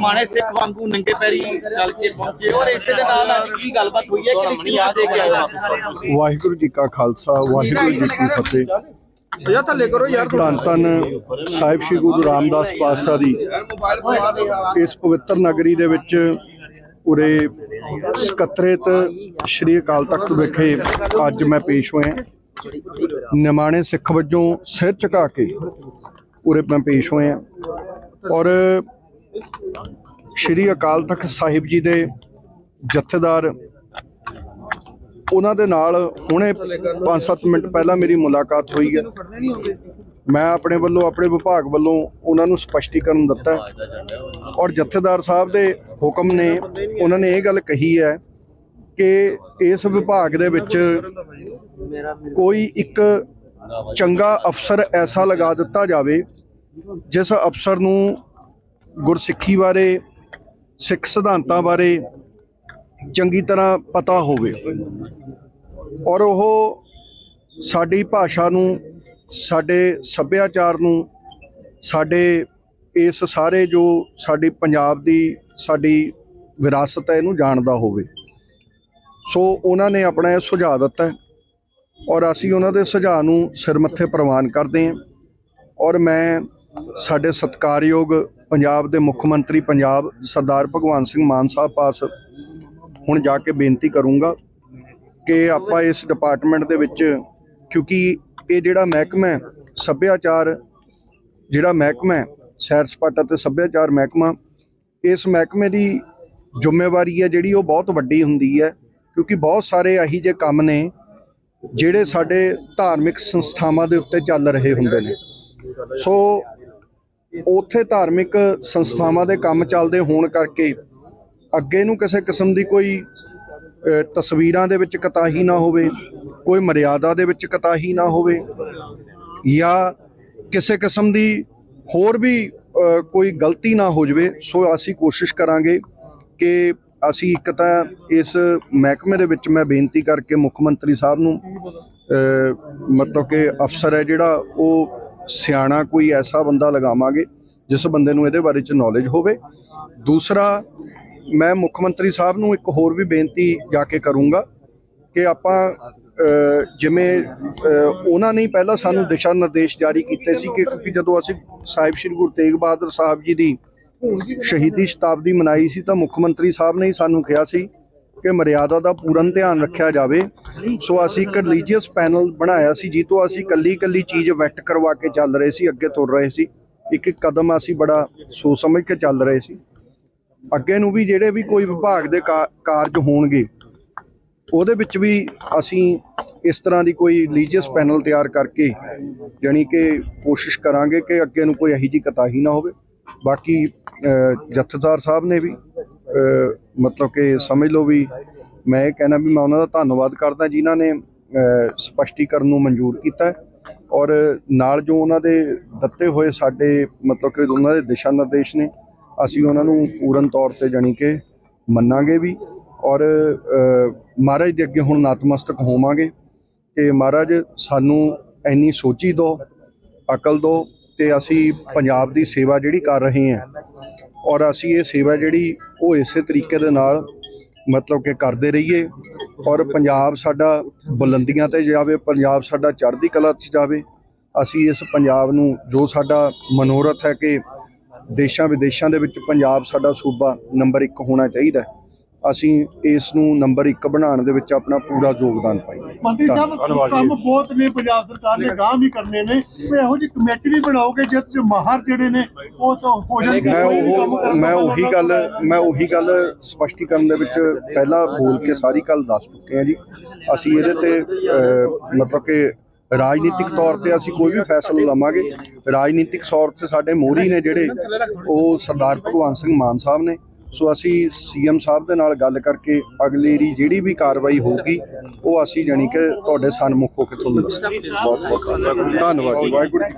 ਨਿਮਾਣੇ ਸਿੱਖ ਵਾਂਗੂ ਨੰਗੇ ਪੈਰੀ ਚੱਲ ਕੇ ਪਹੁੰਚੇ। ਔਰ ਇਸੇ ਦੇ ਨਾਲ ਅੱਜ ਕੀ ਗੱਲਬਾਤ ਹੋਈ ਹੈ? ਕਿ ਕੀ ਦੇ ਕੇ ਹੋ? ਵਾਹਿਗੁਰੂ ਜੀ ਕਾ ਖਾਲਸਾ ਵਾਹਿਗੁਰੂ ਜੀ ਕੀ ਫਤਿਹ। ਯਾ ਥੱਲੇ ਕਰੋ ਯਾਰ ਧੰਨ ਧੰਨ ਸਾਹਿਬ ਸ੍ਰੀ ਗੁਰੂ ਰਾਮਦਾਸ ਪਾਤਸ਼ਾਹ ਦੀ ਇਸ ਪਵਿੱਤਰ ਨਗਰੀ ਦੇ ਵਿੱਚ ਉਰੇ ਸਕੱਤਰੇਤ ਸ੍ਰੀ ਅਕਾਲ ਤਖਤ ਵਿਖੇ ਅੱਜ ਮੈਂ ਪੇਸ਼ ਹੋਇਆ। ਨਿਮਾਣੇ ਸਿੱਖ ਵਜੋਂ ਸਿਰ ਝੁਕਾ ਕੇ ਉਰੇ ਮੈਂ ਪੇਸ਼ ਹੋਇਆ। ਔਰ ਸ੍ਰੀ ਅਕਾਲ ਤਖਤ ਸਾਹਿਬ ਜੀ ਦੇ ਜਥੇਦਾਰ, ਉਹਨਾਂ ਦੇ ਨਾਲ ਹੁਣੇ 5-7 ਮਿੰਟ ਪਹਿਲਾਂ ਮੇਰੀ ਮੁਲਾਕਾਤ ਹੋਈ ਹੈ। ਮੈਂ ਆਪਣੇ ਵੱਲੋਂ, ਆਪਣੇ ਵਿਭਾਗ ਵੱਲੋਂ ਉਹਨਾਂ ਨੂੰ ਸਪਸ਼ਟੀਕਰਨ ਦਿੱਤਾ ਔਰ ਜਥੇਦਾਰ ਸਾਹਿਬ ਦੇ ਹੁਕਮ ਨੇ, ਉਹਨਾਂ ਨੇ ਇਹ ਗੱਲ ਕਹੀ ਹੈ ਕਿ ਇਸ ਵਿਭਾਗ ਦੇ ਵਿੱਚ ਕੋਈ ਇੱਕ ਚੰਗਾ ਅਫਸਰ ਐਸਾ ਲਗਾ ਦਿੱਤਾ ਜਾਵੇ, ਜਿਸ ਅਫਸਰ ਨੂੰ ਗੁਰਸਿੱਖੀ ਬਾਰੇ ਸਿੱਖ ਸਿਧਾਂਤਾਂ ਬਾਰੇ ਚੰਗੀ ਤਰ੍ਹਾਂ ਪਤਾ ਹੋਵੇ ਔਰ ਉਹ ਸਾਡੀ ਭਾਸ਼ਾ ਨੂੰ, ਸਾਡੇ ਸੱਭਿਆਚਾਰ ਨੂੰ, ਸਾਡੇ ਇਸ ਸਾਰੇ ਜੋ ਸਾਡੀ ਪੰਜਾਬ ਦੀ ਸਾਡੀ ਵਿਰਾਸਤ ਹੈ, ਇਹਨੂੰ ਜਾਣਦਾ ਹੋਵੇ। ਸੋ ਉਹਨਾਂ ਨੇ ਆਪਣਾ ਇਹ ਸੁਝਾਅ ਦਿੱਤਾ ਔਰ ਅਸੀਂ ਉਹਨਾਂ ਦੇ ਸੁਝਾਅ ਨੂੰ ਸਿਰ ਮੱਥੇ ਪ੍ਰਵਾਨ ਕਰਦੇ ਹਾਂ ਔਰ ਮੈਂ ਸਾਡੇ ਸਤਿਕਾਰਯੋਗ ਪੰਜਾਬ ਦੇ ਮੁੱਖ ਮੰਤਰੀ ਪੰਜਾਬ ਸਰਦਾਰ ਭਗਵੰਤ ਸਿੰਘ ਮਾਨ ਸਾਹਿਬ ਪਾਸ ਹੁਣ ਜਾ ਕੇ ਬੇਨਤੀ ਕਰੂੰਗਾ ਕਿ ਆਪਾਂ ਇਸ ਡਿਪਾਰਟਮੈਂਟ ਦੇ ਵਿੱਚ, ਕਿਉਂਕਿ ਇਹ ਜਿਹੜਾ ਮਹਿਕਮਾ ਹੈ, ਸੱਭਿਆਚਾਰ ਜਿਹੜਾ ਮਹਿਕਮਾ ਹੈ, ਸੈਰ ਸਪਾਟਾ ਤੇ ਸੱਭਿਆਚਾਰ ਮਹਿਕਮਾ, ਇਸ ਮਹਿਕਮੇ ਦੀ ਜ਼ਿੰਮੇਵਾਰੀ ਹੈ ਜਿਹੜੀ ਉਹ ਬਹੁਤ ਵੱਡੀ ਹੁੰਦੀ ਹੈ, ਕਿਉਂਕਿ ਬਹੁਤ ਸਾਰੇ ਇਹੀ ਜਿਹੇ ਕੰਮ ਨੇ ਜਿਹੜੇ ਸਾਡੇ ਧਾਰਮਿਕ ਸੰਸਥਾਵਾਂ ਦੇ ਉੱਤੇ ਚੱਲ ਰਹੇ ਹੁੰਦੇ ਨੇ। ਸੋ ਉੱਥੇ ਧਾਰਮਿਕ ਸੰਸਥਾਵਾਂ ਦੇ ਕੰਮ ਚੱਲਦੇ ਹੋਣ ਕਰਕੇ ਅੱਗੇ ਨੂੰ ਕਿਸੇ ਕਿਸਮ ਦੀ ਕੋਈ ਤਸਵੀਰਾਂ ਦੇ ਵਿੱਚ ਕਤਾਹੀ ਨਾ ਹੋਵੇ, ਕੋਈ ਮਰਿਆਦਾ ਦੇ ਵਿੱਚ ਕਤਾਹੀ ਨਾ ਹੋਵੇ ਜਾਂ ਕਿਸੇ ਕਿਸਮ ਦੀ ਹੋਰ ਵੀ ਕੋਈ ਗਲਤੀ ਨਾ ਹੋ ਜਾਵੇ, ਸੋ ਅਸੀਂ ਕੋਸ਼ਿਸ਼ ਕਰਾਂਗੇ ਕਿ ਅਸੀਂ ਇੱਕ ਤਾਂ ਇਸ ਮਹਿਕਮੇ ਦੇ ਵਿੱਚ ਮੈਂ ਬੇਨਤੀ ਕਰਕੇ ਮੁੱਖ ਮੰਤਰੀ ਸਾਹਿਬ ਨੂੰ ਮਤਲਬ ਕਿ ਅਫਸਰ ਹੈ ਜਿਹੜਾ ਉਹ ਸਿਆਣਾ ਕੋਈ ਐਸਾ ਬੰਦਾ ਲਗਾਵਾਂਗੇ ਜਿਸ ਬੰਦੇ ਨੂੰ ਇਹਦੇ ਬਾਰੇ ਚ ਨੌਲੇਜ ਹੋਵੇ। ਦੂਸਰਾ, ਮੈਂ ਮੁੱਖ ਮੰਤਰੀ ਸਾਹਿਬ ਨੂੰ ਇੱਕ ਹੋਰ ਵੀ ਬੇਨਤੀ ਜਾ ਕੇ ਕਰੂੰਗਾ ਕਿ ਆਪਾਂ ਜਿਵੇਂ ਉਹਨਾਂ ਨੇ ਪਹਿਲਾਂ ਸਾਨੂੰ ਦਿਸ਼ਾ ਨਿਰਦੇਸ਼ ਜਾਰੀ ਕੀਤੇ ਸੀ ਕਿ ਕਿਉਂਕਿ ਜਦੋਂ ਅਸੀਂ ਸਾਹਿਬ ਸ੍ਰੀ ਗੁਰੂ ਤੇਗ ਬਹਾਦਰ ਸਾਹਿਬ ਜੀ ਦੀ ਸ਼ਹੀਦੀ ਸ਼ਤਾਬਦੀ ਮਨਾਈ ਸੀ ਤਾਂ ਮੁੱਖ ਮੰਤਰੀ ਸਾਹਿਬ ਨੇ ਹੀ ਸਾਨੂੰ ਕਿਹਾ ਸੀ ਕਿ ਮਰਿਆਦਾ ਦਾ ਪੂਰਨ ਧਿਆਨ ਰੱਖਿਆ ਜਾਵੇ। ਸੋ ਅਸੀਂ ਇੱਕ ਰਿਲੀਜੀਅਸ ਪੈਨਲ ਬਣਾਇਆ ਸੀ ਜਿਸ ਤੋਂ ਅਸੀਂ ਕੱਲੀ ਕੱਲੀ ਚੀਜ਼ ਵੈਟ ਕਰਵਾ ਕੇ ਚੱਲ ਰਹੇ ਸੀ, ਅੱਗੇ ਤੁਰ ਰਹੇ ਸੀ। ਇੱਕ ਇੱਕ ਕਦਮ ਅਸੀਂ ਬੜਾ ਸੋਚ ਸਮਝ ਕੇ ਚੱਲ ਰਹੇ ਸੀ। ਅੱਗੇ ਨੂੰ ਵੀ ਜਿਹੜੇ ਵੀ ਕੋਈ ਵਿਭਾਗ ਦੇ ਕਾ- ਕਾਰਜ ਹੋਣਗੇ, ਉਹਦੇ ਵਿੱਚ ਵੀ ਅਸੀਂ ਇਸ ਤਰ੍ਹਾਂ ਦੀ ਕੋਈ ਰਿਲੀਜੀਅਸ ਪੈਨਲ ਤਿਆਰ ਕਰਕੇ, ਜਾਣੀ ਕਿ ਕੋਸ਼ਿਸ਼ ਕਰਾਂਗੇ ਕਿ ਅੱਗੇ ਨੂੰ ਕੋਈ ਇਹੋ ਜਿਹੀ ਕਤਾਹੀ ਨਾ ਹੋਵੇ। ਬਾਕੀ ਜਥੇਦਾਰ ਸਾਹਿਬ ਨੇ ਵੀ ਮਤਲਬ ਕਿ ਸਮਝ ਲਓ ਵੀ ਮੈਂ ਇਹ ਕਹਿਣਾ ਵੀ ਮੈਂ ਉਹਨਾਂ ਦਾ ਧੰਨਵਾਦ ਕਰਦਾ ਜਿਨ੍ਹਾਂ ਨੇ ਅ, ਸਪਸ਼ਟੀਕਰਨ ਨੂੰ ਮਨਜ਼ੂਰ ਕੀਤਾ ਔਰ ਨਾਲ ਜੋ ਉਹਨਾਂ ਦੇ ਦਿੱਤੇ ਹੋਏ ਸਾਡੇ ਮਤਲਬ ਕਿ ਉਹਨਾਂ ਦੇ ਦਿਸ਼ਾ ਨਿਰਦੇਸ਼ ਨੇ ਅਸੀਂ ਉਹਨਾਂ ਨੂੰ ਪੂਰਨ ਤੌਰ ਤੇ ਜਾਣੀ ਕਿ ਮੰਨਾਂਗੇ ਵੀ ਔਰ ਮਹਾਰਾਜ ਦੇ ਅੱਗੇ ਹੁਣ ਨਤਮਸਤਕ ਹੋਵਾਂਗੇ ਕਿ ਮਹਾਰਾਜ ਸਾਨੂੰ ਇੰਨੀ ਸੋਚੀ ਦਿਓ ਅਕਲ ਦਿਓ ਤੇ ਅਸੀਂ ਪੰਜਾਬ ਦੀ ਸੇਵਾ ਜਿਹੜੀ ਕਰ ਰਹੇ ਹਾਂ ਔਰ ਅਸੀਂ ਇਹ ਸੇਵਾ ਜਿਹੜੀ ਉਹ ਇਸੇ ਤਰੀਕੇ ਦੇ ਨਾਲ ਮਤਲਬ ਕਿ ਕਰਦੇ ਰਹੀਏ ਔਰ ਪੰਜਾਬ ਸਾਡਾ ਬੁਲੰਦੀਆਂ ਤੇ ਜਾਵੇ, ਪੰਜਾਬ ਸਾਡਾ ਚੜ੍ਹਦੀ ਕਲਾ 'ਚ ਜਾਵੇ, ਅਸੀਂ ਇਸ ਪੰਜਾਬ ਨੂੰ ਜੋ ਸਾਡਾ ਮਨੋਰਥ ਹੈ ਕਿ ਦੇਸ਼ਾਂ ਵਿਦੇਸ਼ਾਂ ਦੇ ਵਿੱਚ ਪੰਜਾਬ ਸਾਡਾ ਸੂਬਾ ਨੰਬਰ 1 ਹੋਣਾ ਚਾਹੀਦਾ ਹੈ। ਅਸੀਂ ਇਸ ਨੂੰ ਨੰਬਰ 1 ਬਣਾਉਣ ਦੇ ਵਿੱਚ ਆਪਣਾ ਪੂਰਾ ਯੋਗਦਾਨ ਪਾਈਏ ਮੰਤਰੀ ਸਾਹਿਬ ਕੰਮ ਬਹੁਤ ਨੇ ਪੰਜਾਬ ਸਰਕਾਰ ਨੇ ਗਾਂ ਵੀ ਕਰਨੇ ਨੇ। ਇਹੋ ਜਿਹੀ ਕਮੇਟੀ ਵੀ ਬਣਾਓਗੇ ਜਿਸ ਚ ਮਾਹਰ ਜਿਹੜੇ ਨੇ ਉਹ ਸਭ ਹੋ ਜਾਣਗੇ ਮੈਂ ਮੈਂ ਉਹੀ ਗੱਲ। ਮੈਂ ਉਹੀ ਗੱਲ ਸਪਸ਼ਟੀਕਰਨ ਦੇ ਵਿੱਚ ਪਹਿਲਾਂ ਬੋਲ ਕੇ ਸਾਰੀ ਗੱਲ ਦੱਸ ਚੁੱਕੇ ਹਾਂ ਜੀ। ਅਸੀਂ ਇਹਦੇ ਤੇ ਮਤਲਬ ਕਿ ਰਾਜਨੀਤਿਕ ਤੌਰ ਤੇ ਅਸੀਂ ਕੋਈ ਵੀ ਫੈਸਲਾ ਲਵਾਂਗੇ। ਰਾਜਨੀਤਿਕ ਤੌਰ ਤੇ ਸਾਡੇ ਮੋਹਰੀ ਨੇ ਜਿਹੜੇ ਉਹ ਸਰਦਾਰ ਭਗਵੰਤ ਸਿੰਘ ਮਾਨ ਸਾਹਿਬ ਨੇ। ਸੋ ਅਸੀਂ ਸੀਐਮ ਸਾਹਿਬ ਦੇ ਨਾਲ ਗੱਲ ਕਰਕੇ ਅਗਲੀ ਰੀ ਜਿਹੜੀ ਵੀ ਕਾਰਵਾਈ ਹੋਊਗੀ, ਉਹ ਅਸੀਂ ਜਾਣੀ ਕਿ ਤੁਹਾਡੇ ਸਨਮੁਖ ਹੋ ਕੇ ਤੁਹਾਨੂੰ ਦੱਸਾਂਗੇ। ਬਹੁਤ ਬਹੁਤ ਧੰਨਵਾਦ। ਜੀ ਵਾਹਿਗੁਰੂ ਜੀ